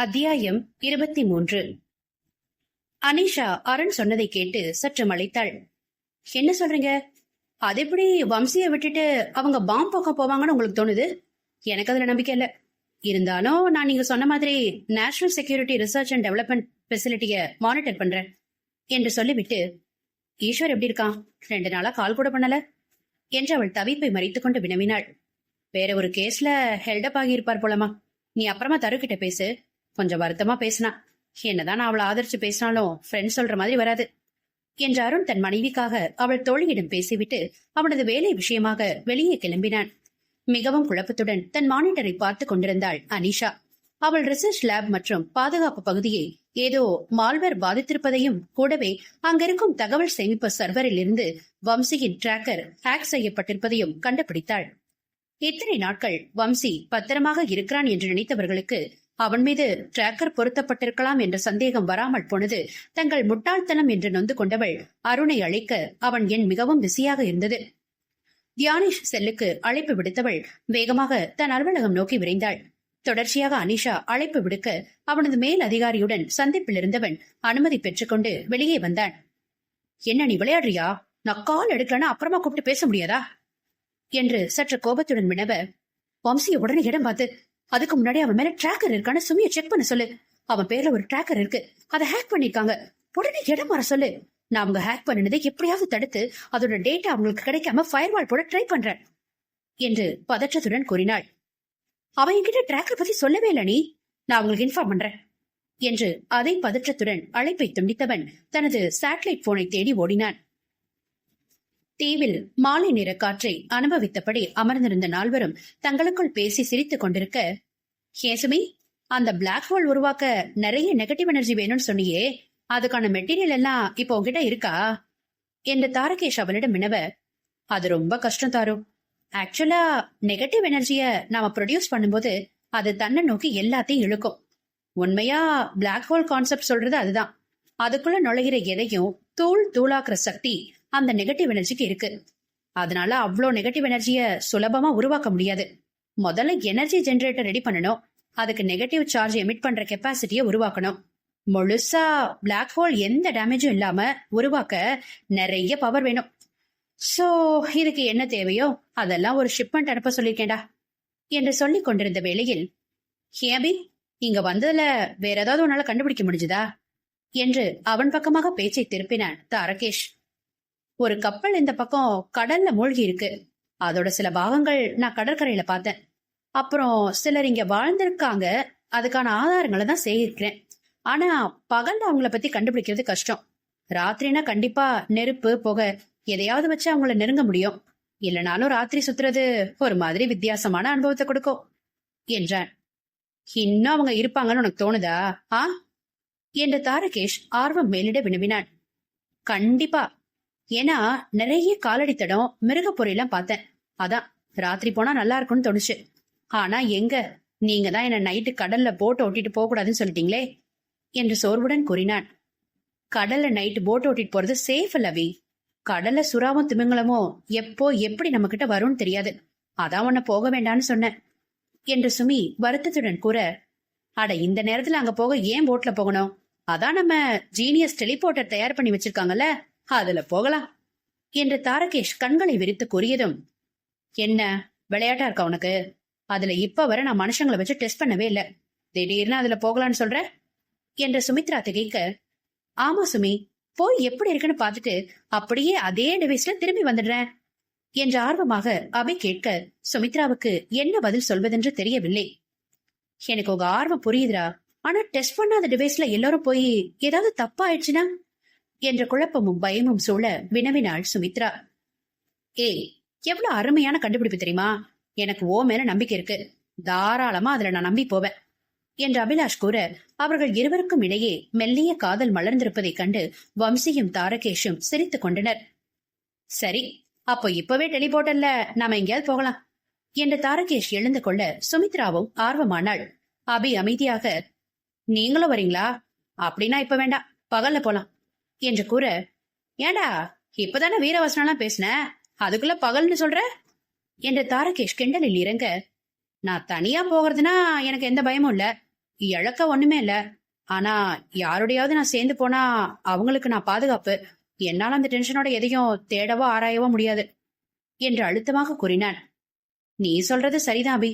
அத்தியாயம் இருபத்தி மூன்று அனிஷா அருண் சொன்னதை கேட்டு சற்று மலைத்தாள். என்ன சொல்றீங்க? அது எப்படி வம்சியை விட்டுட்டு அவங்க பாம் போக்க போவாங்கன்னு உங்களுக்கு தோணுது? எனக்கு அதுல நம்பிக்கை இல்ல. இருந்தாலும் நான் நீங்க சொன்ன மாதிரி national security research and development ஃபெசிலிட்டிய monitor பண்றேன் என்று சொல்லிவிட்டு ஈஸ்வர் எப்படி இருக்கான்? ரெண்டு நாளா கால் கூட பண்ணல என்று அவள் தவிப்பை மறைத்து கொண்டு வினவினாள். வேற ஒரு கேஸ்ல ஹெல்டப் ஆகியிருப்பார் போலமா நீ அப்புறமா தருக்கிட்ட பேசு. கொஞ்சம் வருத்தமா பேசினா. என்னதான் நான் அவளை ஆதரிச்சு பேசினாலும் ஃப்ரெண்ட் சொல்ற மாதிரி வராது. என்று அருண் தன் மனைவிக்காக அவள் தோழியிடம் பேசிவிட்டு அவனது வேலை விஷயமாக வெளியே கிளம்பினான். மிகவும் குழப்பத்துடன் தன் மானிட்டரை பார்த்து கொண்டிருந்தாள் அனிஷா. அவள் ரிசர்ச் லேப் மற்றும் பாதுகாப்பு பகுதியை ஏதோ மால்வேர் பாதித்திருப்பதையும் கூடவே அங்கிருக்கும் தகவல் சேமிப்பு சர்வரில் இருந்து வம்சியின் டிராக்கர் ஹேக் செய்யப்பட்டிருப்பதையும் கண்டுபிடித்தாள். இத்தனை நாட்கள் வம்சி பத்திரமாக இருக்கிறான் என்று நினைத்தவர்களுக்கு அவன் மீது டிராக்கர் பொருத்தப்பட்டிருக்கலாம் என்ற சந்தேகம் வராமல் போனது தங்கள் முட்டாள்தனம் என்று நொந்து கொண்டவள். அருணை அழைக்க அவன் என் மிகவும் பிஸியாக இருந்தது. தியானிஷ் செல்லுக்கு அழைப்பு விடுத்தவள் வேகமாக தன் அலுவலகம் நோக்கி விரைந்தாள். தொடர்ச்சியாக அனிஷா அழைப்பு விடுக்க அவனது மேல் அதிகாரியுடன் சந்திப்பில் இருந்தவன் அனுமதி பெற்றுக்கொண்டு வெளியே வந்தான். என்ன நீ விளையாடுறியா? நான் கால் எடுக்கலன்னா அப்புறமா கூப்பிட்டு பேச முடியாதா? என்று சற்று கோபத்துடன் வினவ வம்சிய உடனே இடம் பார்த்து அதுக்கு முன்னாடி அவன் மேல டிராக்கர் இருக்கான்னு சுமிய செக் பண்ண சொல்லு. அவன் பேர்ல ஒரு டிராக்கர் இருக்கு. அதை ஹேக் பண்ணிருக்காங்க. உடனே இடம் வர சொல்லு. நான் அவங்க ஹேக் பண்ணினதை எப்படியாவது தடுத்து அதோட டேட்டா அவங்களுக்கு கிடைக்காம ஃபயர்வால் போட ட்ரை பண்றேன் என்று பதற்றத்துடன் கூறினாள். அவன் என்கிட்ட டிராக்கர் பத்தி சொல்லவே இல்ல நீ. நான் அவங்களுக்கு இன்ஃபார்ம் பண்றேன் என்று அதை பதற்றத்துடன் அழைப்பை துண்டித்தவன் தனது சேட்டலைட் போனை தேடி ஓடினான். தீவில் மாலை நிற காற்றை அனுபவித்தபடி அமர்ந்திருந்த நால்வரும் தங்களுக்குள் பேசி சிரித்துக் கொண்டிருக்க ஹேசுமி அந்த பிளாக் ஹோல் உருவாக்க நிறைய நெகட்டிவ் எனர்ஜி வேணும்னு சொன்னியே அதுக்கான மெட்டீரியல் எல்லாம் இப்போ உங்ககிட்ட இருக்கா? என்று தாரகேஷ் அவளிடம் வினவ அது ரொம்ப கஷ்டம் தாரு. ஆக்சுவலா நெகட்டிவ் எனர்ஜிய நாம ப்ரொடியூஸ் பண்ணும்போது அது தன்னை நோக்கி எல்லாத்தையும் இழுக்கும். உண்மையா பிளாக் ஹோல் கான்செப்ட் சொல்றது அதுதான். அதுக்குள்ள நுழைகிற எதையும் தூள் தூளாக்குற சக்தி அந்த நெகட்டிவ் எனர்ஜிக்கு இருக்கு. அதனால அவ்வளோ நெகட்டிவ் எனர்ஜிய சுலபமா உருவாக்க முடியாது. முதல்ல எனர்ஜி ஜென்ரேட்டர் ரெடி பண்ணணும். அதுக்கு நெகட்டிவ் சார்ஜ் எமிட் பண்ற கெப்பாசிட்டியை உருவாக்கணும். முழுசா பிளாக் ஹோல் எந்த டேமேஜும் இல்லாம உருவாக்க நிறைய பவர் வேணும். சோ இதுக்கு என்ன தேவையோ அதெல்லாம் ஒரு ஷிப்மெண்ட் அனுப்ப சொல்லியிருக்கேன்டா என்று சொல்லி கொண்டிருந்த வேளையில் ஹேபி இங்க வந்ததுல வேற ஏதாவது உன்னால கண்டுபிடிக்க முடிஞ்சுதா? என்று அவன் பக்கமாக பேச்சை திருப்பினான் தாரகேஷ். ஒரு கப்பல் இந்த பக்கம் கடல்ல மூழ்கி இருக்கு. அதோட சில பாகங்கள் நான் கடற்கரையில பார்த்தேன். அப்புறம் சிலர் இங்க வாழ்ந்திருக்காங்க. அதுக்கான ஆதாரங்களை தான் செய்திருக்கிறேன் ஆனா பகல்ல அவங்கள பத்தி கண்டுபிடிக்கிறது கஷ்டம். ராத்திரினா கண்டிப்பா நெருப்பு புகை எதையாவது வச்சு அவங்கள நெருங்க முடியும். இல்லைனாலும் ராத்திரி சுத்துறது ஒரு மாதிரி வித்தியாசமான அனுபவத்தை கொடுக்கும் என்றான். இன்னும் அவங்க இருப்பாங்கன்னு உனக்கு தோணுதா? ஆ? என்று தாரகேஷ் ஆர்வம் மேலிட வினவினான். கண்டிப்பா. ஏன்னா நிறைய காலடி தடம் மிருகப்பொறையெல்லாம் பார்த்தேன். அதான் ராத்திரி போனா நல்லா இருக்கும்னு தோணுச்சு. ஆனா எங்க? நீங்க தான் என்ன நைட்டு கடல்ல போட்டை ஓட்டிட்டு போக கூடாதுன்னு சொல்லிட்டீங்களே? என்று சோர்வுடன் கூறினான். கடல்ல நைட்டு போட் ஓட்டிட்டு போறது சேஃப் அல்லவி கடல்ல சுறாவும் திமிங்கலமும் எப்போ எப்படி நம்ம கிட்ட வரும்னு தெரியாது. அதான் உன்னை போக வேண்டான்னு சொன்னேன் என்று சுமி வருத்தத்துடன் கூற அட இந்த நேரத்துல அங்க போக ஏன் போட்ல போகணும்? அதான் நம்ம ஜீனியஸ் டெலிபோர்ட்டர் தயார் பண்ணி வச்சிருக்காங்கல்ல? அதுல போகலாம் என்று தாரகேஷ் கண்களை விரித்து கூறியதும் என்ன? விளையாட்டா இருக்கா உனக்கு? அதுல இப்ப வரை நான் மனுஷங்களை வச்சு டெஸ்ட் பண்ணவே இல்ல. திடீர்னு அதுல போகலான்னு சொல்ற? என்று சுமித்ரா திகைக்க ஆமா சுமி போய் எப்படி இருக்குன்னு பார்த்துட்டு அப்படியே அதே டிவைஸ்ல திரும்பி வந்துடுறேன் என்று ஆர்வமாக அவை கேட்க சுமித்ராவுக்கு என்ன பதில் சொல்வதென்று தெரியவில்லை. எனக்கு உங்க ஆர்வம் புரியுதுடா. ஆனா டெஸ்ட் பண்ணாத டிவைஸ்ல எல்லாரும் போய் ஏதாவது தப்பா ஆயிடுச்சுன்னா? என்ற குழப்பமும் பயமும் சூழ வினவினாள் சுமித்ரா. ஏய் எவ்வளவு அருமையான கண்டுபிடிப்பு தெரியுமா? எனக்கு ஓ மேல நம்பிக்கை இருக்கு. தாராளமா அதுல நான் நம்பி போவேன். என்று அபிலாஷ் கூற அவர்கள் இருவருக்கும் இடையே மெல்லிய காதல் மலர்ந்திருப்பதைக் கண்டு வம்சியும் தாரகேஷும் சிரித்துக் கொண்டனர். சரி அப்போ இப்பவே டெலிபோர்ட்டல்ல நாம எங்கேயாவது போகலாம். என்று தாரகேஷ் எழுந்து கொள்ள சுமித்ராவும் ஆர்வமானாள். அபி அமைதியாக நீங்களும் வரீங்களா? அப்படின்னா இப்ப வேண்டாம். பகல்ல போலாம். என்று கூற. ஏண்டா இப்பதானே வீரவசனம்லாம் பேசின? அதுக்குள்ள பகல்னு சொல்ற? என்று தாரகேஷ் கிண்டலில் இறங்க. நான் தனியா போகிறதுனா எனக்கு எந்த பயமும் இல்ல. இழக்க ஒண்ணுமே இல்ல. ஆனா யாரோடையாவது நான் சேர்ந்து போனா அவங்களுக்கு நான் பாதுகாப்பு. என்னால அந்த டென்ஷனோட எதையும் தேடவோ ஆராயவோ முடியாது. என்று அழுத்தமாக கூறினான். நீ சொல்றது சரிதான் அபி.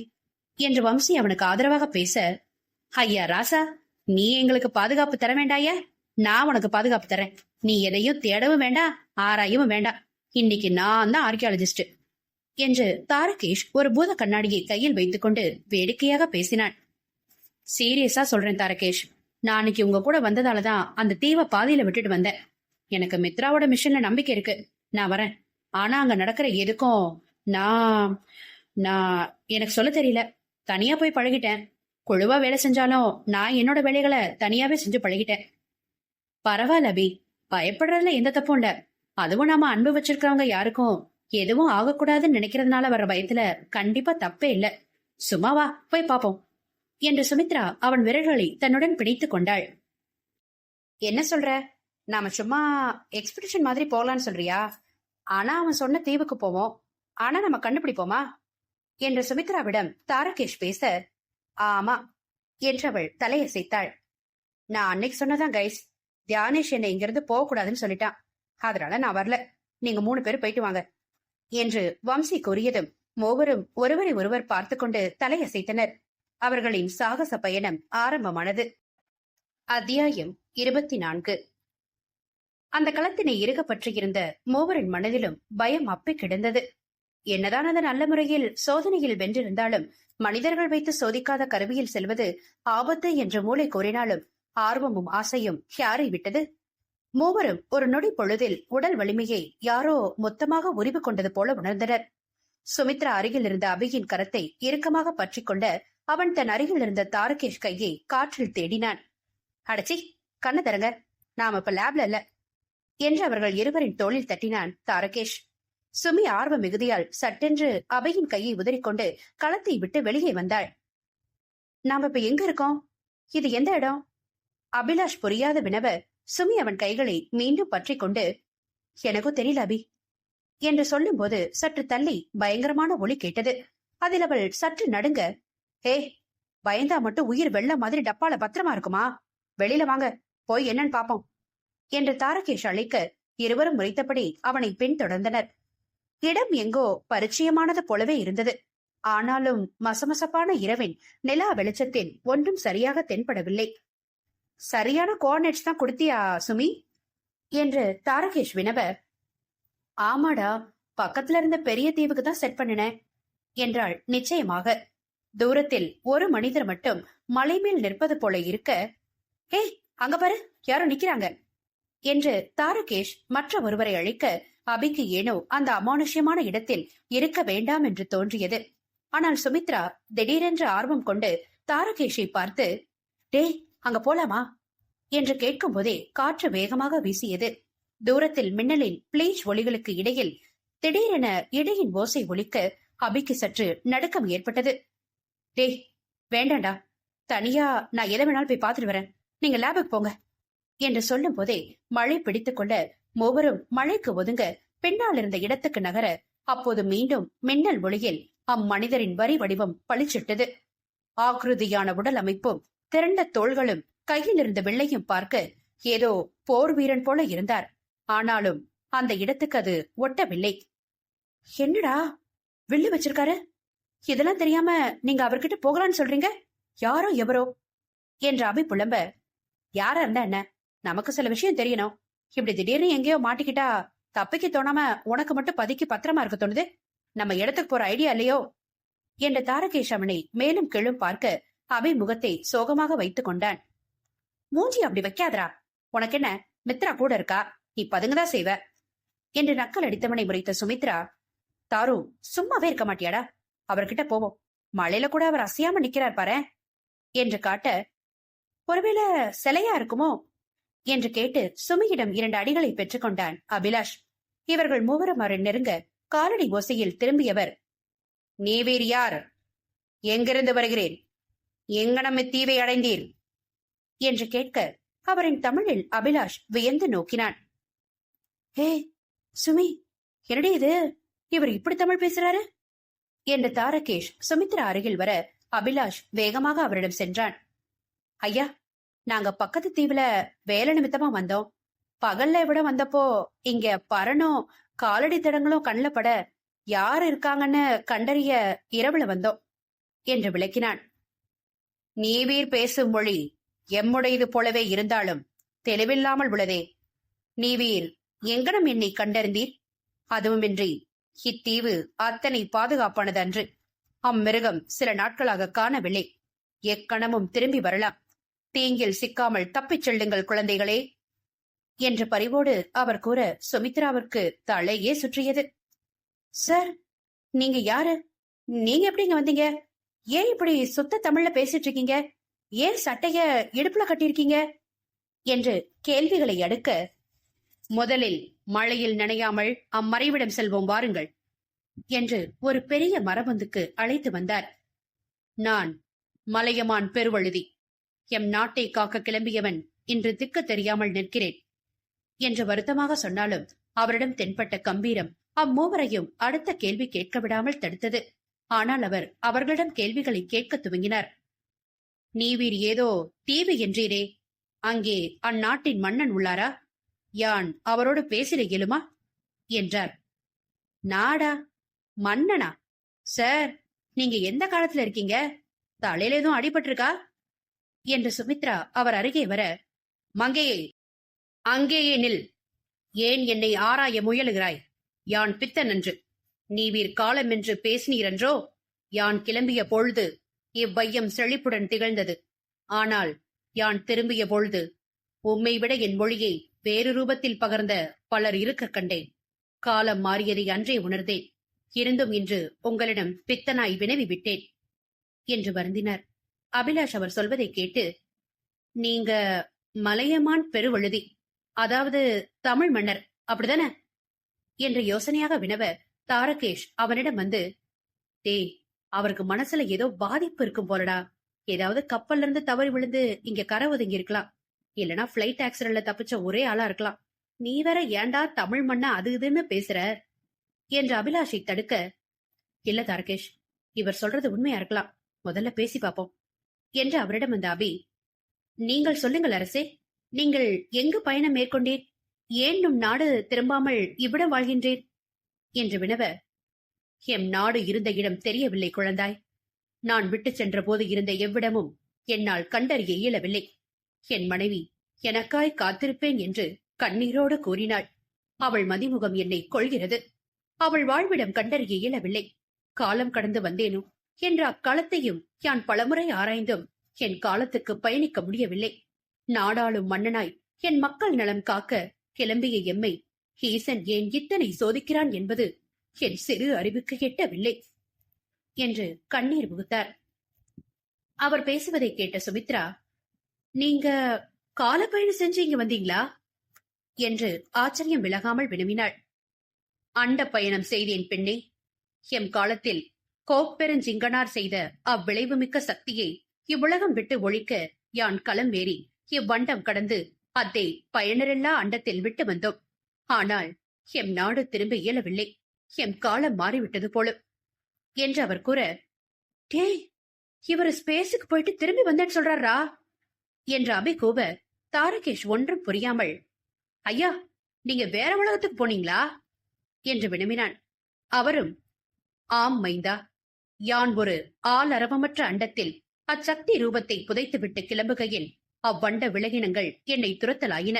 என்று வம்சி அவனுக்கு ஆதரவாக பேச ஐயா ராசா நீ எங்களுக்கு பாதுகாப்பு தர வேண்டாயா? நான் உனக்கு பாதுகாப்பு தரேன் நீ எதையும் தேடவும் வேண்டாம் ஆராயவும் வேண்டாம் இன்னைக்கு நான் தான் ஆர்கியாலஜிஸ்ட் என்று தாரகேஷ் ஒரு பூத கண்ணாடியை கையில் வைத்துக்கொண்டு வேடிக்கையாக பேசினான். சீரியஸா சொல்றேன் தாரகேஷ். நான் உங்க கூட வந்ததால தான் அந்த தீவை பாதியில விட்டுட்டு வந்தேன். எனக்கு மித்ராவோட மிஷன்ல நம்பிக்கை இருக்கு. நான் வரேன். ஆனா அங்க நடக்கிற எதுக்கும் நான் நான் எனக்கு சொல்ல தெரியல. தனியா போய் பழகிட்டேன். குழுவா வேலை செஞ்சாலும் நான் என்னோட வேலைகளை தனியாவே செஞ்சு பழகிட்டேன். பரவாயில்ல அபி. பயப்படுறதுல எந்த தப்பும் இல்ல. அதுவும் நாம அன்பு வச்சிருக்கிறவங்க யாருக்கும் எதுவும் ஆகக்கூடாதுன்னு நினைக்கிறதுனால வர்ற பயத்துல கண்டிப்பா தப்பே இல்ல. சும்மா வா போய் பாப்போம். என்று சுமித்ரா அவன் விரல்களை தன்னுடன் பிடித்து கொண்டாள். என்ன சொல்ற? நாம சும்மா எக்ஸ்பிடிஷன் மாதிரி போகலான்னு சொல்றியா? ஆனா அவன் சொன்ன தீவுக்கு போவோம். ஆனா நம்ம கண்டுபிடிப்போமா? என்று சுமித்ராவிடம் தாரகேஷ் பேச ஆமா என்றவள் தலையசைத்தாள். நான் அன்னைக்கு சொன்னதான் கைஸ் தியானேஷ் என்னை இங்கிருந்து போக கூடாதுன்னு சொல்லிட்டான். அதனால நான் வரல. நீங்க மூணு பேரும் போயிட்டு வாங்க. என்று வம்சி கூறியதும் மூவரும் ஒருவரை ஒருவர் பார்த்து கொண்டு தலையசைத்தனர். அவர்களின் சாகச பயணம் ஆரம்பமானது. அத்தியாயம் இருபத்தி நான்கு அந்த களத்தினை இறுக பற்றியிருந்த மூவரின் மனதிலும் பயம் அப்பி கிடந்தது. என்னதான் அது நல்ல முறையில் சோதனையில் வென்றிருந்தாலும் மனிதர்கள் வைத்து சோதிக்காத கருவியில் செல்வது ஆபத்து என்று மூளை கூறினாலும் ஆர்வமும் ஆசையும் யாரை விட்டது. மூவரும் ஒரு நொடி பொழுதில் உடல் வலிமையை யாரோ மொத்தமாக உரிவு கொண்டது போல உணர்ந்தனர். சுமித்ரா அருகில் இருந்த அபியின் கரத்தை இறுக்கமாக பற்றி கொண்ட அவன் தன் அருகில் இருந்த தாரகேஷ் கையை காற்றில் தேடினான். அடச்சி கண்ண தருங்க நாம இப்ப லேப்ல இல்ல. என்று அவர்கள் இருவரின் தோளில் தட்டினான் தாரகேஷ். சுமி ஆர்வ மிகுதியால் சட்டென்று அபையின் கையை உதறிக்கொண்டு களத்தை விட்டு வெளியே வந்தாள். நாம இப்ப எங்க இருக்கோம்? இது எந்த இடம்? அபிலாஷ் புரியாத வினவ சுமி அவன் கைகளை மீண்டும் பற்றிக் கொண்டு எனக்கும் தெரியல அபி என்று சொல்லும்போது சற்று தள்ளி பயங்கரமான ஒளி கேட்டது. அதில் அவள் சற்று நடுங்க ஹே பயந்தா மட்டும் உயிர் வெள்ள மாதிரி டப்பால பத்திரமா இருக்குமா? வெளியில வாங்க போய் என்னன்னு பாப்போம் என்று தாரகேஷ் அழைக்க இருவரும் முறைத்தபடி அவனை பின்தொடர்ந்தனர். இடம் எங்கோ பரிச்சயமானது போலவே இருந்தது. ஆனாலும் மசமசப்பான இரவின் நிலா வெளிச்சத்தில் ஒன்றும் சரியாக தென்படவில்லை. சரியான கோஆர்டினேட்ஸ் தான் கொடுத்தியா சுமி? என்று தாரகேஷ் வினவ ஆமாடா பக்கத்துல இருந்த பெரிய தீவுக்கு தான் செட் பண்ணினேன் என்றாள் நிச்சயமாக. தூரத்தில் ஒரு மனிதர் மட்டும் மலை மேல் நிற்பது போல இருக்க ஏய் அங்க பாரு யாரோ நிக்கிறாங்க என்று தாரகேஷ் மற்ற ஒருவரை அழைக்க அபிக்கு ஏனோ அந்த அமானுஷ்யமான இடத்தில் இருக்க வேண்டாம் என்று தோன்றியது. ஆனால் சுமித்ரா திடீரென்று ஆர்வம் கொண்டு தாரகேஷை பார்த்து டேய் அங்க போலாமா? என்று கேட்கும் போதே காற்று வேகமாக வீசியது. தூரத்தில் மின்னலின் பிளேஜ் ஒளிகளுக்கு இடையில் திடீரென இடையின் ஓசை ஒலிக்க அபிக்கு சற்று நடுக்கம் ஏற்பட்டது. டேய் வேண்டாண்டா. தனியா நான் எதை வேணாலும் போய் பார்த்துட்டு வரேன். நீங்க லேபுக்கு போங்க. என்று சொல்லும் போதே மழை பிடித்துக் கொள்ள மூவரும் மழைக்கு ஒதுங்க பின்னால் இருந்த இடத்துக்கு நகர அப்போது மீண்டும் மின்னல் ஒளியில் அம்மனிதரின் வரி வடிவம் பளிச்சிட்டது. ஆக்ருதியான உடல் அமைப்பும் திரண்ட தோள்களும் கையில் இருந்த வெள்ளையும் பார்க்க ஏதோ போர் வீரன் போல இருந்தார். ஆனாலும் அந்த இடத்துக்கு அது ஒட்டவில்லை. என்னடா? வில்லு வச்சிருக்காரு? இதெல்லாம் தெரியாம நீங்க அவர்கிட்ட போகலான்னு சொல்றீங்க? யாரோ எவரோ? என்ற அபி புலம்ப யாரா இருந்தா என்ன? நமக்கு சில விஷயம் தெரியணும். இப்படி திடீர்னு எங்கேயோ மாட்டிக்கிட்டா தப்பிக்க தோணாம உனக்கு மட்டும் பதுக்கி பத்திரமா இருக்க தோணுது? நம்ம இடத்துக்கு போற ஐடியா இல்லையோ? என்ற தாரகேஷ் அவனை மேலும் கீழும் பார்க்க அபி முகத்தை சோகமாக வைத்துக் கொண்டான். மூஞ்சி அப்படி வைக்காதரா உனக்கு என்ன மித்ரா கூட இருக்கா? நீ பதுங்கதான் செய்வ. என்று நக்கல் அடித்தவனை முறைத்த சுமித்ரா தாரு சும்மாவே இருக்க மாட்டியாடா? அவர்கிட்ட போவோம். மழையில கூட அவர் அசையாம நிக்கிறார் பாரு என்று காட்ட ஒருவேளை சிலையா இருக்குமோ? என்று கேட்டு சுமியிடம் இரண்டு அடிகளை பெற்றுக்கொண்டான் அபிலாஷ். இவர்கள் மூவரும் அவரை நெருங்க காலடி ஓசையில் திரும்பியவர் நீ வேறு யார்? எங்கிருந்து வருகிறேன்? எங்கனம் இத்தீவை அடைந்தீர்? என்று கேட்க அவரின் தமிழில் அபிலாஷ் வியந்து நோக்கினான். ஏ சுமி என்னடி இது? இவர் இப்படி தமிழ் பேசுறாரு? என்று தாரகேஷ் சுமித்ரா அருகில் வர அபிலாஷ் வேகமாக அவரிடம் சென்றான். ஐயா நாங்க பக்கத்து தீவுல வேலை நிமித்தமா வந்தோம். பகல்ல விட வந்தப்போ இங்க பரணும் காலடி தடங்களும் கண்ணில் பட யார் இருக்காங்கன்னு கண்டறிய இரவுல வந்தோம் என்று விளக்கினான். நீவீர் பேசும் மொழி எம்முடையது போலவே இருந்தாலும் தெளிவில்லாமல் உள்ளதே. நீவீர் எங்கனம் என்னை கண்டறிந்தீர்? அதுவுமின்றி இத்தீவு அத்தனை பாதுகாப்பானது அன்று அம்மிருகம் சில நாட்களாக காணவில்லை. எக்கணமும் திரும்பி வரலாம். தீங்கில் சிக்காமல் தப்பிச் செல்லுங்கள் குழந்தைகளே. என்ற பரிவோடு அவர் கூற சுமித்ராவிற்கு தலையே சுற்றியது. சார் நீங்க யாரு? நீங்க எப்படிங்க வந்தீங்க? ஏன் இப்படி சுத்த தமிழ்ல பேசிட்டு இருக்கீங்க ஏன் சட்டைய இடுப்புல கட்டியிருக்கீங்க? என்று கேள்விகளை அடுக்க முதலில் மழையில் நனையாமல் அம்மறைவிடம் செல்வோம் வாருங்கள் என்று ஒரு பெரிய மரபந்துக்கு அழைத்து வந்தார். நான் மலையமான் பெருவழுதி எம் நாட்டை காக்க கிளம்பியவன் இன்று திக்கு தெரியாமல் நிற்கிறேன் என்று வருத்தமாக சொன்னாலும் அவரிடம் தென்பட்ட கம்பீரம் அம்மூவரையும் அடுத்த கேள்வி கேட்க விடாமல் தடுத்தது. ஆனால் அவர் அவர்களிடம் கேள்விகளை கேட்க துவங்கினார். நீவீர் ஏதோ தீவு என்றீரே. அங்கே அந்நாட்டின் மன்னன் உள்ளாரா? யான் அவரோடு பேசிட இயலுமா? என்றார். நாடா? மன்னனா? சார் நீங்க எந்த காலத்துல இருக்கீங்க? தலையில எதுவும் அடிபட்டிருக்கா? என்று சுமித்ரா அவர் அருகே வர மங்கையே அங்கேயே நில். ஏன் என்னை ஆராய முயலுகிறாய்? யான் பித்தன் என்று. நீவீர் காலம் என்று பேசினீரன்றோ? யான் கிளம்பிய பொழுது இவ்வையம் செழிப்புடன் திகழ்ந்தது. ஆனால் யான் திரும்பிய பொழுது உம்மை விட என் மொழியை வேறு ரூபத்தில் பகர்ந்த பலர் இருக்க கண்டேன். காலம் மாறியதை அன்றே உணர்ந்தேன். இருந்தும் இன்று உங்களிடம் பித்தனாய் வினவி விட்டேன். என்று வருந்தினார். அபிலாஷ் அவர் சொல்வதை கேட்டு நீங்க மலையமான் பெருவழுதி. அதாவது தமிழ் மன்னர். அப்படிதானே என்று யோசனையாக வினவ தாரகேஷ் அவனிடம் வந்து டேய் அவருக்கு மனசுல ஏதோ பாதிப்பு இருக்கும் போலடா. ஏதாவது கப்பல்ல இருந்து தவறி விழுந்து இங்க கரை ஒதுங்கி இருக்கலாம் இல்லனா பிளைட் ஆக்சிடென்ட்ல தப்பிச்ச ஒரே ஆளா இருக்கலாம். நீ வேற ஏன்டா தமிழ் மண்ண அது இதுன்னு பேசுற? என்று அபிலாஷை தடுக்க இல்ல தாரகேஷ் இவர் சொல்றது உண்மையா இருக்கலாம். முதல்ல பேசி பார்ப்போம் என்று அவரிடம் வந்த அபி நீங்கள் சொல்லுங்கள் அரசே நீங்கள் எங்கு பயணம் மேற்கொண்டீர்? ஏன் நம் நாடு திரும்பாமல் இவ்விடம் வாழ்கின்றேன் என்று வினவ எம் நாடு இருந்த இடம் தெரியவில்லை குழந்தாய். நான் விட்டுச் சென்ற போது இருந்த எவ்விடமும் என்னால் கண்டறிய இயலவில்லை. என் மனைவி எனக்காய் காத்திருப்பேன் என்று கண்ணீரோடு கூறினாள். அவள் மதிமுகம் என்னை கொள்கிறது அவள் வாழ்விடம் கண்டறிய இயலவில்லை. காலம் கடந்து வந்தேனோ? என்ற அக்காலத்தையும் யான் பலமுறை ஆராய்ந்தும் என் காலத்துக்கு பயணிக்க முடியவில்லை. நாடாளும் மன்னனாய் என் மக்கள் நலம் காக்க கிளம்பிய எம்மை ஈசன் ஏன் இத்தனை சோதிக்கிறான் என்பது என் சிறு அறிவுக்கு எட்டவில்லை என்று கண்ணீர் புகுத்தார் அவர் பேசுவதை கேட்ட சுமித்ரா நீங்க காலப்பயணம் செஞ்சு இங்க வந்தீங்களா? என்று ஆச்சரியம் விலகாமல் வினவினாள். அண்ட பயணம் செய்தேன் பெண்ணே. எம் காலத்தில் கோப்பெருஞ்சிங்கனார் செய்த அவ்விளைவுமிக்க சக்தியை இவ்வுலகம் விட்டு ஒழிக்க யான் களம் ஏறி இவ்வண்டம் கடந்து அத்தை பயனரெல்லா அண்டத்தில் விட்டு வந்தோம். ஆனால் எம் நாடு திரும்ப இயலவில்லை. எம் காலம் மாறிவிட்டது போல. என்று அவர் கூற டேய் இவர் ஸ்பேஸுக்கு போயிட்டு திரும்பி வந்தேன்னு சொல்றாரா? என்று அபி கூப தாரகேஷ் ஒன்றும் புரியாமல் ஐயா நீங்க வேற உலகத்துக்கு போனீங்களா? என்று வினவினான். அவரும் ஆம் மைந்தா. யான் ஒரு ஆள் அரவமற்ற அண்டத்தில் அச்சக்தி ரூபத்தை புதைத்துவிட்டு கிளம்புகையில் அவ்வண்ட விலகினங்கள் என்னை துரத்தலாயின.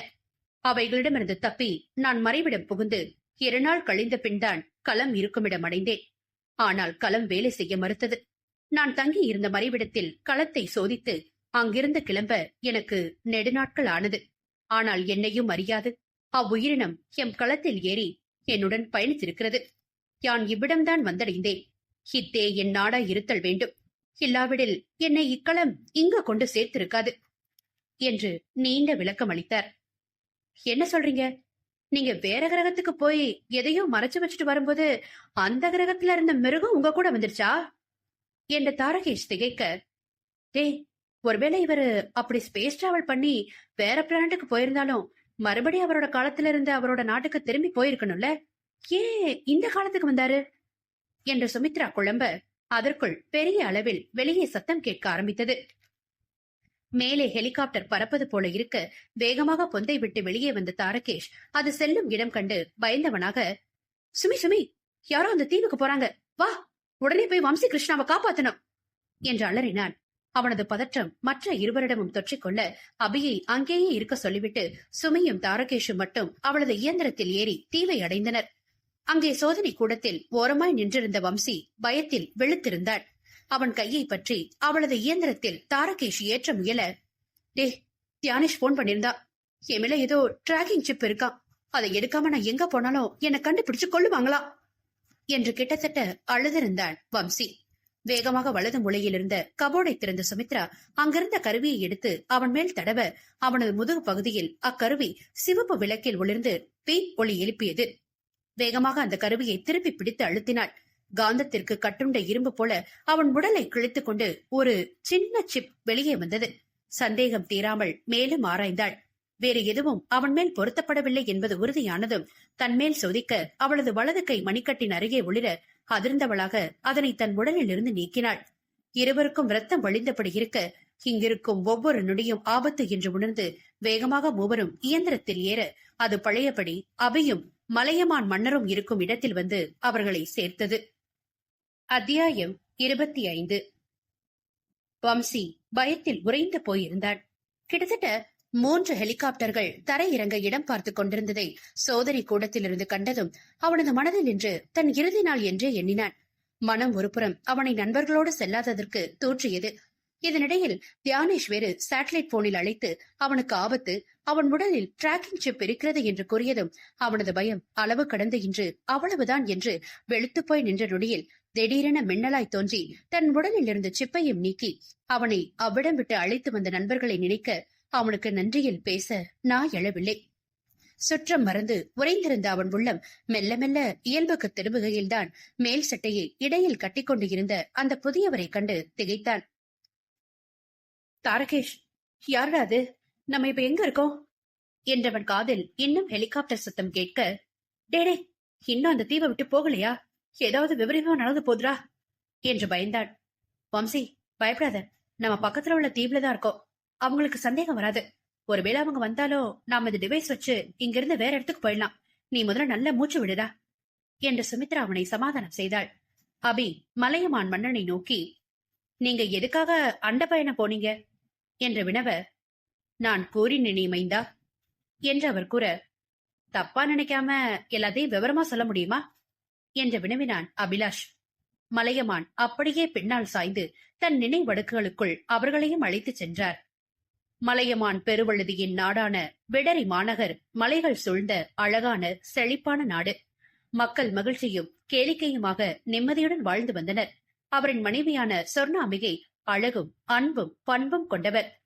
அவைகளிடமிருந்து தப்பி நான் மறைவிடம் புகுந்து இரு நாள் கழிந்த பின்தான் களம் இருக்குமிடம் அடைந்தேன் ஆனால் களம் வேலை செய்ய மறுத்தது. நான் தங்கி இருந்த மறைவிடத்தில் களத்தை சோதித்து அங்கிருந்து கிளம்ப எனக்கு நெடுநாட்கள் ஆனது ஆனால் என்னையும் அறியாது. அவ்வுயிரினம் எம் களத்தில் ஏறி என்னுடன் பயணித்திருக்கிறது. யான் இவ்விடம்தான் வந்தடைந்தேன். இத்தே என் நாடா இருத்தல் வேண்டும். இல்லாவிடில் என்னை இக்களம் இங்கு கொண்டு சேர்த்திருக்காது. என்று நீண்ட விளக்கம் அளித்தார் என்ன சொல்றீங்க? நீங்க வேற கிரகத்துக்கு போய் எதையோ மறைச்சு வச்சுட்டு வரும்போது அந்த கிரகத்துல இருந்த மிருகம் உங்க கூட வந்துருச்சா? என்ற தாரகேஷ் திகைக்க. டே ஒருவேளை இவரு அப்படி ஸ்பேஸ் டிராவல் பண்ணி வேற பிளானட்டுக்கு போயிருந்தாலும் மறுபடியும் அவரோட காலத்துல இருந்து அவரோட நாட்டுக்கு திரும்பி போயிருக்கணும்ல? ஏன் இந்த காலத்துக்கு வந்தாரு? என்று சுமித்ரா குழம்ப அதற்குள் பெரிய அளவில் வெளியே சத்தம் கேட்க ஆரம்பித்தது. மேலே ஹெலிகாப்டர் பறப்பது போல இருக்க வேகமாக பொந்தை விட்டு வெளியே வந்த தாரகேஷ் அது செல்லும் இடம் கண்டு பயந்தவனாக சுமி சுமி யாரோ அந்த தீவுக்கு போறாங்க. வா உடனே போய் வம்சி கிருஷ்ணாவை காப்பாத்தணும். என்று அலறினான். அவனது பதற்றம் மற்ற இருவரிடமும் தொற்றிக்கொள்ள அபியை அங்கேயே இருக்க சொல்லிவிட்டு சுமியும் தாரகேஷும் மட்டும் அவளது இயந்திரத்தில் ஏறி தீவை அடைந்தனர். அங்கே சோதனை கூடத்தில் ஓரமாய் நின்றிருந்த வம்சி பயத்தில் வெளுத்திருந்தாள். அவன் கையை பற்றி அவளது இயந்திரத்தில் தாரகேஷ் ஏற்ற முயல டே தியானேஷ் போன் பண்ணிருந்தா. என் மேல ஏதோ டிராக்கிங் சிப் இருக்கான் அதை எடுக்காம நான் எங்க போனாலும் என்னை கண்டுபிடிச்சு கொள்ளுவாங்களா என்று கிட்டத்தட்ட அழுதிருந்தாள் வம்சி. வேகமாக வலது மூலையில் இருந்த கபோர்டை திறந்த சுமித்ரா அங்கிருந்த கருவியை எடுத்து அவன் மேல் தடவ அவனது முதுகு பகுதியில் அக்கருவி சிவப்பு விளக்கில் ஒளிர்ந்து பீ ஒளி எழுப்பியது. வேகமாக அந்த கருவியை திருப்பி பிடித்து அழுத்தினாள். காந்தத்திற்கு கட்டுண்ட இரும்பு போல அவன் உடலை கிழித்துக் கொண்டு ஒரு சின்ன சிப் வெளியே வந்தது. சந்தேகம் தீராமல் மேலும் ஆராய்ந்தாள். வேறு எதுவும் அவன் மேல் பொருத்தப்படவில்லை என்பது உறுதியானதும் தன்மேல் சோதிக்க அவளது வலது கை மணிக்கட்டின் அருகே ஒளிர அதிர்ந்தவளாக அதனை தன் உடலில் இருந்து நீக்கினாள். இருவருக்கும் ரத்தம் வழிந்தபடி இருக்க இங்கிருக்கும் ஒவ்வொரு நொடியும் ஆபத்து என்று உணர்ந்து வேகமாக மூவரும் இயந்திரத்தில் ஏற அது பழையபடி அவையும் மலையமான் மன்னரும் இருக்கும் இடத்தில் வந்து அவர்களை சேர்த்தது. அத்தியாயம் இருபத்தி ஐந்து. வம்சி பயத்தில் உறைந்து போயிருந்தான் கிட்டத்தட்ட மூன்று ஹெலிகாப்டர்கள் தரையிறங்க இடம் பார்த்துக் கொண்டிருந்ததை சோதனை கூடத்திலிருந்து கண்டதும் அவனது மனதில் நின்று தன் இறுதி நாள் என்றே எண்ணினான். மனம் ஒருபுறம் அவனை நண்பர்களோடு செல்லாததற்கு தோற்றியது இதனிடையில் தியானேஷ் வேறு சேட்டலைட் போனில் அழைத்து அவனுக்கு ஆபத்து அவன் உடலில் டிராக்கிங் சிப் இருக்கிறது என்று கூறியதும் அவனது பயம் அளவு கடந்து இன்று அவ்வளவுதான் என்று வெளுத்துப்போய் நின்ற நொடியில் திடீரென மின்னலாய் தோன்றி தன் உடலில் இருந்த சிப்பையும் நீக்கி அவனை அவ்விடம் விட்டு அழைத்து வந்த நண்பர்களை நினைக்க அவனுக்கு நன்றியில் பேச நான் எழவில்லை. சுற்றம் மறந்து உறைந்திருந்த அவன் உள்ளம் மெல்ல மெல்ல இயல்புக்கு திரும்புகையில்தான் மேல் சட்டையை இடையில் கட்டிக்கொண்டு இருந்த அந்த புதியவரை கண்டு திகைத்தான். தாரகேஷ் யாரடா அது? நம்ம இப்ப எங்க இருக்கோம்? என்றவன் காதில் இன்னும் ஹெலிகாப்டர் சத்தம் கேட்க டேடே இன்னும் அந்த தீவை விட்டு போகலையா? ஏதாவது விபரீதமா நடந்து போதுரா என்று பயந்தான் வம்சி பயப்படாத. நம்ம பக்கத்துல உள்ள தீவுல தான் இருக்கோம். அவங்களுக்கு சந்தேகம் வராது. ஒருவேளை அவங்க வந்தாலும் நாம இந்த டிவைஸ் வச்சு இங்கிருந்து வேற இடத்துக்கு போயிடலாம். நீ முதல்ல நல்ல மூச்சு விடுதா என்று சுமித்ரா அவனை சமாதானம் செய்தாள். அபி மலையமான் மன்னனை நோக்கி நீங்க எதுக்காக அண்ட பயணம் போனீங்க? என்று வினவ நான் கூறி நினைமைந்தா என்று அவர் கூற தப்பா நினைக்காம எல்லாத்தையும் விவரமா சொல்ல முடியுமா? என்று வினவினான் அபிலாஷ். மலையமான் அப்படியே பின்னால் சாய்ந்து தன் நினைவடுக்குகளுக்குள் அவர்களையும் அழைத்துச் சென்றார். மலையமான் பெருவழுதியின் நாடான விடரி மாநகர் மலைகள் சூழ்ந்த அழகான செழிப்பான நாடு. மக்கள் மகிழ்ச்சியும் கேளிக்கையுமாக நிம்மதியுடன் வாழ்ந்து வந்தனர். அவரின் மனைவியான சொர்ணாம்பிகை அழகும் அன்பும் பண்பும் கொண்டவர்.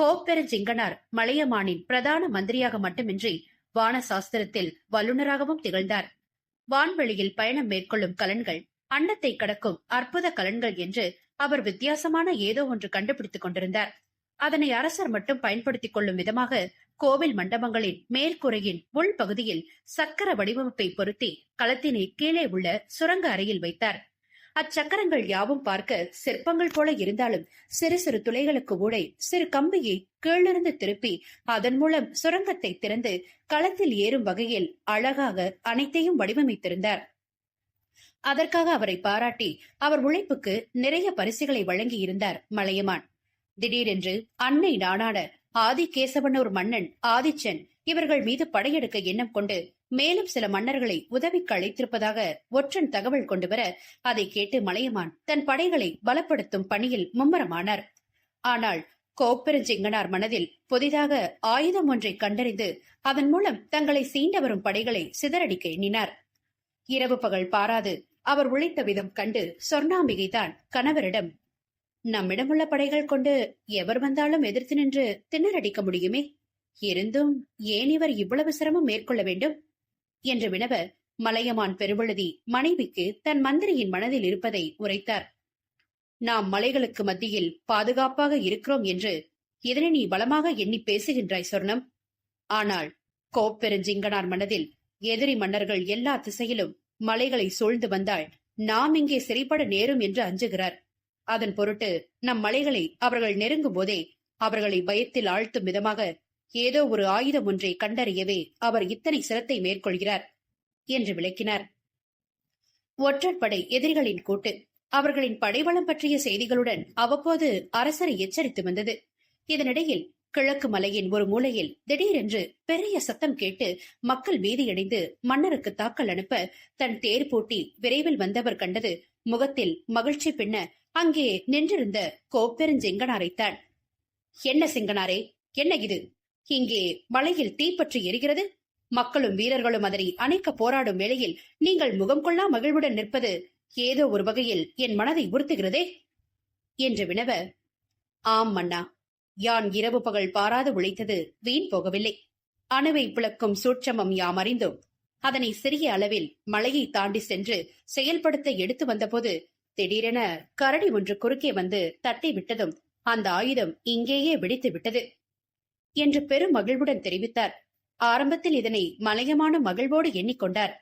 கோப்பெருஞ்சிங்கனார் மலையமானின் பிரதான மந்திரியாக மட்டுமின்றி வான சாஸ்திரத்தில் வல்லுநராகவும் திகழ்ந்தார். வான்வெளியில் பயணம் மேற்கொள்ளும் கலன்கள் அன்னத்தை கடக்கும் அற்புத கலன்கள் என்று அவர் வித்தியாசமான ஏதோ ஒன்று கண்டுபிடித்துக் கொண்டிருந்தார். அதனை அரசர் மட்டும் பயன்படுத்திக் கொள்ளும் விதமாக கோவில் மண்டபங்களின் மேற்கூரையின் உள் பகுதியில் சக்கர வடிவமைப்பை பொருத்தி களத்தினை கீழே உள்ள சுரங்க அறையில் வைத்தார். அச்சக்கரங்கள் யாவும் பார்க்க சிற்பங்கள் போல இருந்தாலும் சிறு சிறு துளைகளுக்கு உடை சிறு கம்பியை கீழிருந்து திருப்பி அதன் மூலம் சுரங்கத்தை திறந்து களத்தில் ஏறும் வகையில் அழகாக அனைத்தையும் வடிவமைத்திருந்தார். அதற்காக அவரை பாராட்டி அவர் உழைப்புக்கு நிறைய பரிசுகளை வழங்கி இருந்தார் மலையமான். திடீரென்று அன்னை நாடான ஆதிகேசவனூர் மன்னன் ஆதிச்சன் இவர்கள் மீது படையெடுக்க எண்ணம் கொண்டு மேலும் சில மன்னர்களை உதவிக்கு அழைத்திருப்பதாக ஒற்றன் தகவல் கொண்டு வர அதை கேட்டு மலையமான் தன் படைகளை பலப்படுத்தும் பணியில் மும்மரமானார். ஆனால் கோப்பெருஞ்சிங்கனார் மனதில் புதிதாக ஆயுதம் ஒன்றை கண்டறிந்து அதன் மூலம் தங்களை சீண்ட வரும் படைகளை சிதறடிக்க எண்ணினார். இரவு பகல் பாராது அவர் உழைத்த விதம் கண்டு சொர்ணாம்பிகை தான் கணவரிடம் நம்மிடமுள்ள படைகள் கொண்டு எவர் வந்தாலும் எதிர்த்து நின்று திணறடிக்க முடியுமே? இருந்தும் ஏன் இவர் இவ்வளவு சிரமம் மேற்கொள்ள வேண்டும்? என்று வினவ மலையமான் பெருவழுதி மனைவிக்கு தன் மந்திரியின் மனதில் இருப்பதை உரைத்தார். நாம் மலைகளுக்கு மத்தியில் பாதுகாப்பாக இருக்கிறோம் என்று இதனை நீ பலமாக எண்ணி பேசுகின்றாய் சொர்ணம். ஆனால் கோப்பெருஞ்சிங்கனார் மனதில் எதிரி மன்னர்கள் எல்லா திசையிலும் மலைகளை சூழ்ந்து வந்தால் நாம் இங்கே சிறைப்பட நேரும் என்று அஞ்சுகிறார். அதன் பொருட்டு நம் மலைகளை அவர்கள் நெருங்கும் போதே அவர்களை பயத்தில் ஆழ்த்தும் விதமாக ஏதோ ஒரு ஆயுதம் ஒன்றை கண்டறியவே அவர் இத்தனை சிரத்தை மேற்கொள்கிறார் என்று விளக்கினார். ஒற்றற்படை எதிரிகளின் கூட்டு அவர்களின் படைவளம் பற்றிய செய்திகளுடன் அவ்வப்போது அரசரை எச்சரித்து வந்தது. இதனிடையில் கிழக்கு மலையின் ஒரு மூலையில் திடீரென்று பெரிய சத்தம் கேட்டு மக்கள் பீதியடைந்து மன்னருக்கு தாக்கல் அனுப்ப தன் தேர் பூட்டி விரைவில் வந்தவர் கண்டது முகத்தில் மகிழ்ச்சி பின்ன அங்கே நின்றிருந்த கோப்பெருஞ்செங்கனாரைத்தான் என்ன செங்கனாரே என்ன இது? இங்கே மலையில் தீப்பற்றி எரிகிறது. மக்களும் வீரர்களும் அதனை அணைக்க போராடும் வேளையில் நீங்கள் முகம் கொள்ளா மகிழ்வுடன் நிற்பது ஏதோ ஒரு வகையில் என் மனதை உறுத்துகிறதே என்று வினவ ஆம் மன்னா யான் இரவு பகல் பாராது உழைத்தது வீண் போகவில்லை. அணுவை பிளக்கும் சூட்சமம் யாம் அறிந்தோம். அதனை சிறிய அளவில் மலையை தாண்டி சென்று செயல்படுத்த எடுத்து வந்தபோது திடீரென கரடி ஒன்று குறுக்கே வந்து தட்டி விட்டதும் அந்த ஆயுதம் இங்கேயே வெடித்து விட்டது என்று பெரும் மகிழ்வுடன் தெரிவித்தார். ஆரம்பத்தில் இதனை மலையமான மகிழ்வோடு எண்ணிக்கொண்டார்.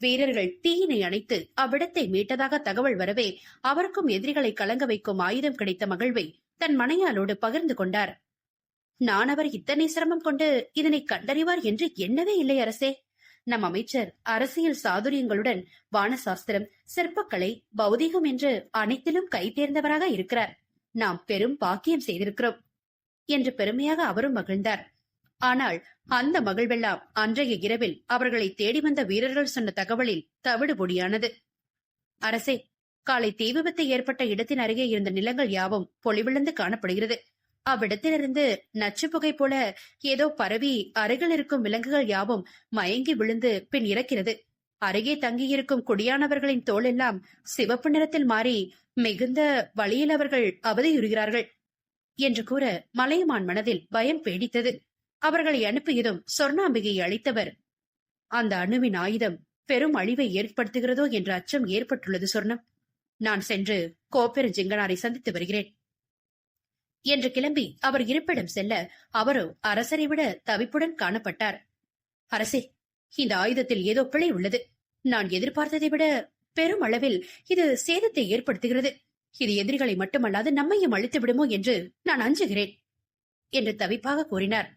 வீரர்கள் தீயினை அணைத்து அவ்விடத்தை மீட்டதாக தகவல் வரவே அவருக்கும் எதிரிகளை கலங்க வைக்கும் ஆயுதம் கிடைத்த மகிழ்வை தன் மனையாளோடு பகிர்ந்து கொண்டார். நான் அவர் இத்தனை சிரமம் கொண்டு இதனை கண்டறிவார் என்று எண்ணவே இல்லை அரசே. நம் அமைச்சர் அரசியல் சாதுரியங்களுடன் வானசாஸ்திரம் சிற்பக்கலை பௌதீகம் என்று அனைத்திலும் கைதேர்ந்தவராக இருக்கிறார். நாம் பெரும் பாக்கியம் செய்திருக்கிறோம். என்று பெருமையாக அவரும் மகிழ்ந்தார். ஆனால் அந்த மகிழ்வெல்லாம் அன்றைய இரவில் அவர்களை தேடி வந்த வீரர்கள் சொன்ன தகவலில் தவிடு பொடியானது. அரசே காலை தீ விபத்து ஏற்பட்ட இடத்தின் அருகே இருந்த நிலங்கள் யாவும் பொலிவிழந்து காணப்படுகிறது. அவ்விடத்திலிருந்து நச்சு புகை போல ஏதோ பரவி அருகில் இருக்கும் விலங்குகள் யாவும் மயங்கி விழுந்து பின் இறக்கிறது. அருகே தங்கியிருக்கும் குடியானவர்களின் தோல் எல்லாம் சிவப்பு நிறத்தில் மாறி மிகுந்த வழியில் அவர்கள் அவதியுறுகிறார்கள். என்று கூற மலையமான் மனதில் பயம் பேடித்தது அவர்களை அனுப்பியதும் சொர்ணாம்பிகையை அளித்தவர். அந்த அணுவின் ஆயுதம் பெரும் அழிவை ஏற்படுத்துகிறதோ என்ற அச்சம் ஏற்பட்டுள்ளது சொர்ணம். நான் சென்று கோப்பெருஞ்சிங்கனாரை சந்தித்து வருகிறேன். என்று கிளம்பி அவர் இருப்பிடம் செல்ல அவரோ அரசரை விட தவிப்புடன் காணப்பட்டார். அரசே இந்த ஆயுதத்தில் ஏதோ பிழை உள்ளது. நான் எதிர்பார்த்ததை விட பெரும் அளவில் இது சேதத்தை ஏற்படுத்துகிறது. இது எதிரிகளை மட்டுமல்லாது நம்மையும் அழித்து விடுமோ என்று நான் அஞ்சுகிறேன் என்று தவிப்பாக கூறினார்.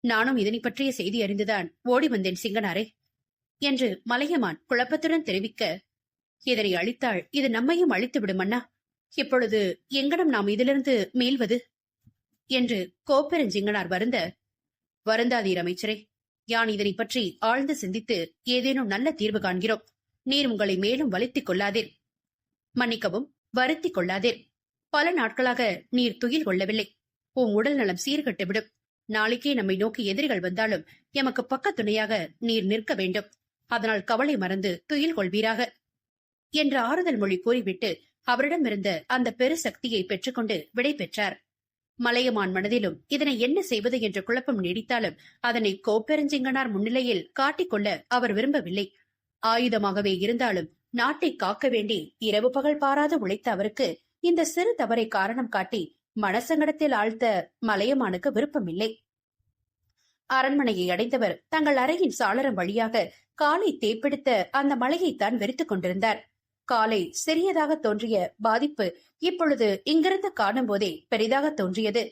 நானும் இதனை பற்றிய செய்தி அறிந்துதான் ஓடி வந்தேன் சிங்கனாரே என்று மலையமான் குழப்பத்துடன் தெரிவிக்க இதனை அழித்தால் இது நம்மையும் அழித்து விடும் அண்ணா. இப்பொழுது எங்கனம் நாம் இதிலிருந்து மீள்வது? என்று கோப்பெருஞ்சிங்கனார் வருந்த வருந்தாதீர் அமைச்சரே யான் இதனை பற்றி ஆழ்ந்து சிந்தித்து ஏதேனும் நல்ல தீர்வு காண்கிறோம். நீர் உங்களை மேலும் வலித்துக் கொள்ளாதீர். மன்னிக்கவும் வருத்திக் கொள்ளாதீர் பல நாட்களாக நீர் துயில் கொள்ளவில்லை. உன் உடல் நலம் சீர்கட்டுவிடும். நாளைக்கே நம்மை நோக்கி எதிரிகள் வந்தாலும் எமக்கு பக்க துணையாக நீர் நிற்க வேண்டும். அதனால் கவலை மறந்து துயில் கொள்வீராக. என்ற ஆறுதல் மொழி கூறிவிட்டு அவரிடமிருந்த அந்த பெரு சக்தியை பெற்றுக்கொண்டு விடை பெற்றார். மலையமான் மனதிலும் இதனை என்ன செய்வது என்ற குழப்பம் நீடித்தாலும் அதனை கோப்பெருஞ்சிங்கனார் முன்னிலையில் காட்டிக்கொள்ள அவர் விரும்பவில்லை. ஆயுதமாகவே இருந்தாலும் நாட்டை காக்க வேண்டி இரவு பகல் பாராது உழைத்த அவருக்கு இந்த சிறு தவறை காரணம் காட்டி மனசங்கடத்தில் ஆழ்த்த மலையமானுக்கு விருப்பமில்லை. அரண்மனையை அடைந்தவர் தங்கள் அறையின் சாளரம் வழியாக காலை தேப்பிடித்த அந்த மலையைத்தான் வெறித்துக் கொண்டிருந்தார். காலை சிறியதாக தோன்றிய பாதிப்பு இப்பொழுது இங்கிருந்து காணும் போதே பெரிதாக தோன்றியது.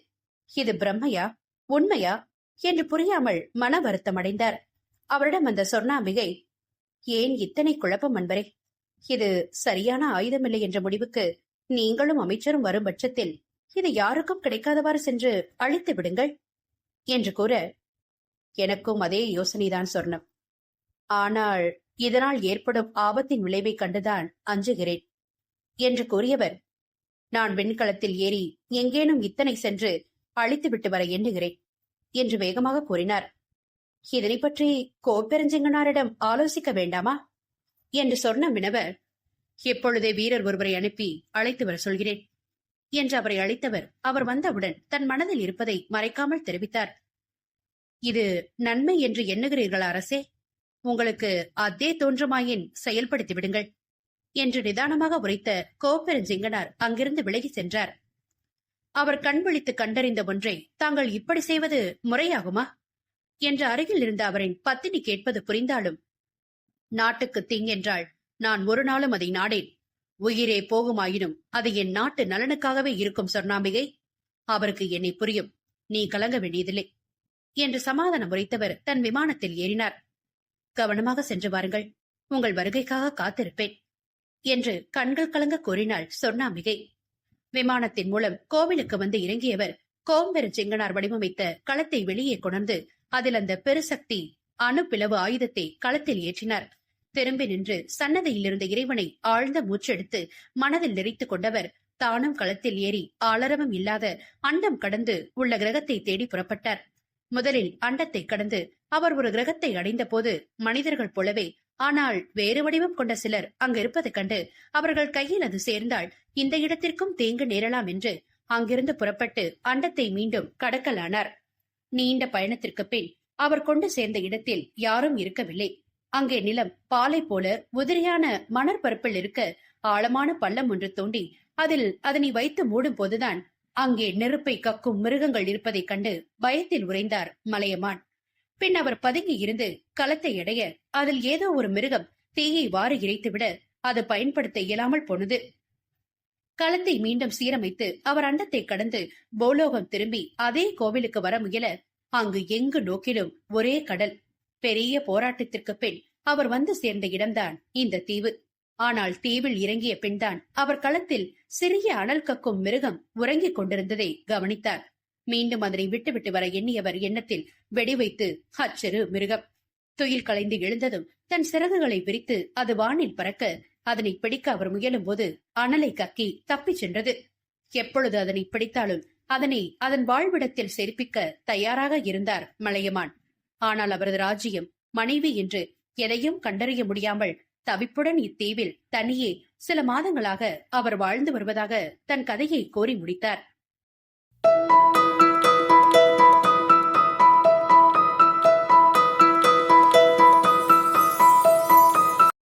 இது பிரம்மையா? உண்மையா? என்று புரியாமல் மன வருத்தம் அடைந்தார். அவரிடம் அந்த சொன்னாம்பிகை ஏன் இத்தனை குழப்பம் அன்பரே? இது சரியான ஆயுதமில்லை என்ற முடிவுக்கு நீங்களும் அமைச்சரும் வரும் பட்சத்தில் இது யாருக்கும் கிடைக்காதவாறு சென்று அழித்து விடுங்கள் என்று கூற எனக்கும் அதே யோசனைதான் சொர்ணம். ஆனால் இதனால் ஏற்படும் ஆபத்தின் விளைவை கண்டுதான் அஞ்சுகிறேன் என்று கூறியவர் நான் வெண்கலத்தில் ஏறி எங்கேனும் இத்தனை சென்று அழித்துவிட்டு வர எண்ணுகிறேன் என்று வேகமாக கூறினார். இதனை பற்றி கோப்பெருஞ்சிங்கனாரிடம் ஆலோசிக்க வேண்டாமா? என்று சொன்ன வினவர் எப்பொழுதே வீரர் ஒருவரை அனுப்பி அழைத்து வர சொல்கிறேன். என்று அவரை அழைத்தவர் அவர் வந்தவுடன் தன் மனதில் இருப்பதை மறைக்காமல் தெரிவித்தார். இது நன்மை என்று எண்ணுகிறீர்களா அரசே? உங்களுக்கு அதே தோன்றுமாயின் செயல்படுத்தி விடுங்கள். என்று நிதானமாக உரைத்த கோப்பெருஞ்சிங்கனார் அங்கிருந்து விலகி சென்றார். அவர் கண் விழித்து கண்டறிந்த ஒன்றை தாங்கள் இப்படி செய்வது முறையாகுமா? என்று அருகில் இருந்த அவரின் பத்தினி கேட்பது புரிந்தாலும் நாட்டுக்கு தீங்கென்றால் நான் ஒரு நாளும் அதை நாடேன். உயிரே போகுமாயினும் அது என் நாட்டு நலனுக்காகவே இருக்கும் சொர்ணாம்பிகை. அவருக்கு என்னை புரியும். நீ கலங்க வேண்டியதில்லை. என்று சமாதானம் உரைத்தவர் தன் விமானத்தில் ஏறினார். கவனமாக சென்று வாருங்கள். உங்கள் வருகைக்காக காத்திருப்பேன். என்று கண்கள் கலங்க கூறினாள் சொர்ணாம்பிகை. விமானத்தின் மூலம் கோவிலுக்கு வந்து இறங்கியவர் கோம்பெரு சிங்கனார் வடிவமைத்த களத்தை வெளியே கொணர்ந்து அதில் அந்த பெருசக்தி அணுப்பிளவு ஆயுதத்தை களத்தில் ஏற்றினார். திரும்பி நின்று சன்னதியில் இருந்த இறைவனை ஆழ்ந்த மூச்செடுத்து மனதில் நிறைத்துக் கொண்டவர். தானும் களத்தில் ஏறி ஆளரவம் இல்லாத அண்டம் கடந்து உள்ள கிரகத்தை தேடி புறப்பட்டார். முதலில் அண்டத்தை கடந்து அவர் ஒரு கிரகத்தை அடைந்த போது மனிதர்கள் போலவே ஆனால் வேறு வடிவம் கொண்ட சிலர் அங்கு இருப்பது கண்டு அவர்கள் கையில் அது சேர்ந்தால் இந்த இடத்திற்கும் தேங்கு நேரலாம் என்று அங்கிருந்து புறப்பட்டு அண்டத்தை மீண்டும் கடக்கலானார். நீண்ட பயணத்திற்கு பின் அவர் கொண்டு சேர்ந்த இடத்தில் யாரும் இருக்கவில்லை. அங்கே நிலம் பாலை போல உதிரியான மணற்பரப்பில் இருக்க ஆழமான பள்ளம் ஒன்று தோண்டி அதில் அதனை வைத்து மூடும் போதுதான் அங்கே நெருப்பை கக்கும் மிருகங்கள் இருப்பதைக் கண்டு பயத்தில் உறைந்தார் மலையமான். பின் அவர் பதுங்கி இருந்து களத்தை அடைய அதில் ஏதோ ஒரு மிருகம் தீயை வாரி இறைத்துவிட அது பயன்படுத்த இயலாமல் போனது. களத்தை மீண்டும் சீரமைத்து அவர் அண்டத்தை கடந்து போலோகம் திரும்பி அதே கோவிலுக்கு வர முயல அங்கு எங்கு நோக்கிலும் ஒரே கடல் பெரிய போராட்டத்திற்கு பின் அவர் வந்து சேர்ந்த இடம்தான் இந்த தீவு. ஆனால் தீவில் இறங்கிய பின்தான் அவர் களத்தில் சிறிய அனல் கக்கும் மிருகம் உறங்கிக் கொண்டிருந்ததை கவனித்தார். மீண்டும் அதனை விட்டுவிட்டு வர எண்ணியவர் எண்ணத்தில் வெடி வைத்து அச்சிறு மிருகம்! துயில் கலைந்து எழுந்ததும் தன் சிறகுகளை விரித்து அது வானில் பறக்க அதனை பிடிக்க அவர் முயலும் போது அனலை கக்கி தப்பிச் சென்றது. எப்பொழுது அதனை பிடித்தாலும் அதனை அதன் வாழ்விடத்தில் சேர்ப்பிக்க தயாராக இருந்தார் மலையமான். ஆனால் அவரது ராஜ்யம் மனைவி என்று எதையும் கண்டறிய முடியாமல் தவிப்புடன் இத்தீவில் தனியே சில மாதங்களாக அவர் வாழ்ந்து வருவதாக தன் கதையை கோரி முடித்தார்.